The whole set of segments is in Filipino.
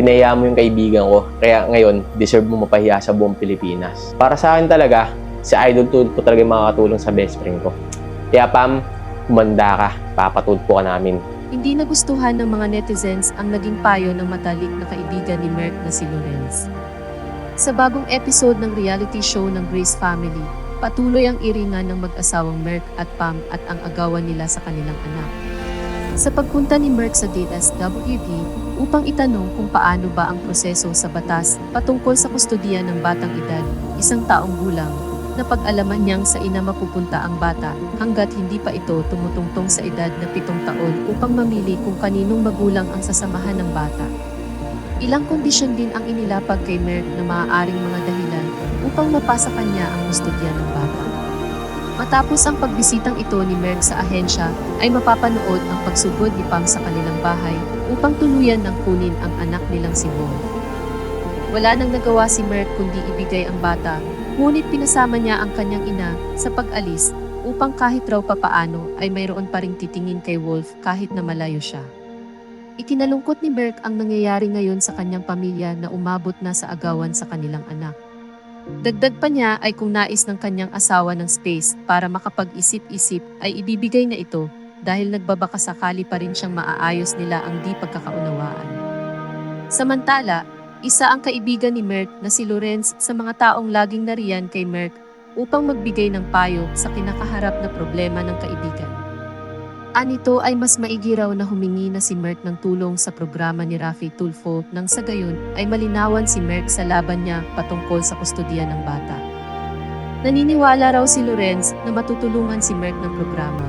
Pinaya mo yung kaibigan ko. Kaya ngayon, deserve mo mapahiya sa buong Pilipinas. Para sa akin talaga, si Idol Tool po talaga yung makakatulong sa best friend ko. Kaya Pam, kumanda ka. Papatulpo ka namin. Hindi nagustuhan ng mga netizens ang naging payo ng matalik na kaibigan ni Merck na si Lorenz. Sa bagong episode ng reality show ng Grace Family, patuloy ang iringan ng mag-asawang Merck at Pam at ang agawan nila sa kanilang anak. Sa pagpunta ni Merck sa DSWD upang itanong kung paano ba ang proseso sa batas patungkol sa kustodiya ng batang edad, isang taong gulang, na pag-alaman niyang sa ina mapupunta ang bata hanggat hindi pa ito tumutungtong sa edad na pitong taon upang mamili kung kaninong magulang ang sasamahan ng bata. Ilang kondisyon din ang inilapag kay Merck na maaaring mga dahilan upang mapasa kanya ang kustodya ng bata. Matapos ang pagbisitang ito ni Merck sa ahensya, ay mapapanood ang pagsugod ni Pam sa kanilang bahay upang tuluyan ng kunin ang anak nilang si Bon. Wala nang nagawa si Merck kundi ibigay ang bata, ngunit pinasama niya ang kanyang ina sa pag-alis upang kahit raw papaano ay mayroon pa ring titingin kay Wolf kahit na malayo siya. Ikinalungkot ni Merck ang nangyayari ngayon sa kanyang pamilya na umabot na sa agawan sa kanilang anak. Dagdag pa niya ay kung nais ng kanyang asawa ng space para makapag-isip-isip ay ibibigay na ito dahil nagbabaka sakali pa rin siyang maaayos nila ang di pagkakaunawaan. Samantala, isa ang kaibigan ni Merck na si Lorenz sa mga taong laging nariyan kay Merck upang magbigay ng payo sa kinakaharap na problema ng kaibigan. Anito ay mas maigi raw na humingi na si Merck ng tulong sa programa ni Rafi Tulfo nang sa gayon ay malinawan si Merck sa laban niya patungkol sa kustodiya ng bata. Naniniwala raw si Lorenz na matutulungan si Merck ng programa.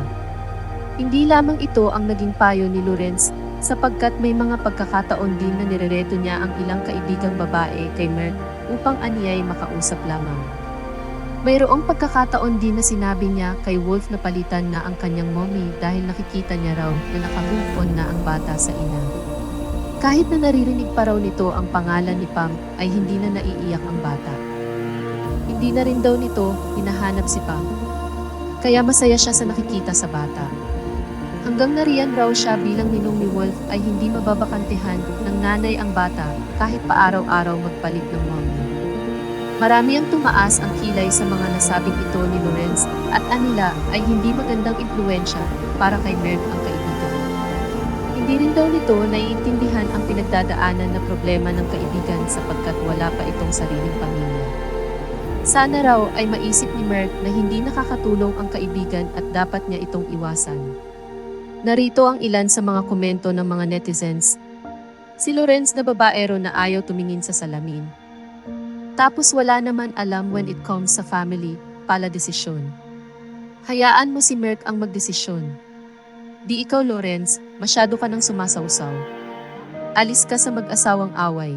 Hindi lamang ito ang naging payo ni Lorenz sapagkat may mga pagkakataon din na nirereto niya ang ilang kaibigang babae kay Merck upang aniyay makausap lamang. Mayroong pagkakataon din na sinabi niya kay Wolf na palitan na ang kanyang mommy dahil nakikita niya raw na nakamove na ang bata sa ina. Kahit na naririnig pa raw nito ang pangalan ni Pam ay hindi na naiiyak ang bata. Hindi na rin daw nito hinahanap si Pam. Kaya masaya siya sa nakikita sa bata. Hanggang nariyan raw siya bilang ninong ni Wolf ay hindi mababakantehan ng nanay ang bata kahit pa araw-araw magpalit ng mommy. Marami ang tumaas ang kilay sa mga nasabing ito ni Lorenz at anila ay hindi magandang impluensya para kay Merck ang kaibigan. Hindi rin daw nito naiintindihan ang pinagdadaanan na problema ng kaibigan sapagkat wala pa itong sariling pamilya. Sana raw ay maisip ni Merck na hindi nakakatulong ang kaibigan at dapat niya itong iwasan. Narito ang ilan sa mga komento ng mga netizens. Si Lorenz na babaero na ayaw tumingin sa salamin. Tapos wala naman alam when it comes sa family, pala desisyon. Hayaan mo si Merck ang magdesisyon. Di ikaw, Lorenz, masyado ka nang sumasawsaw. Alis ka sa mag-asawang away.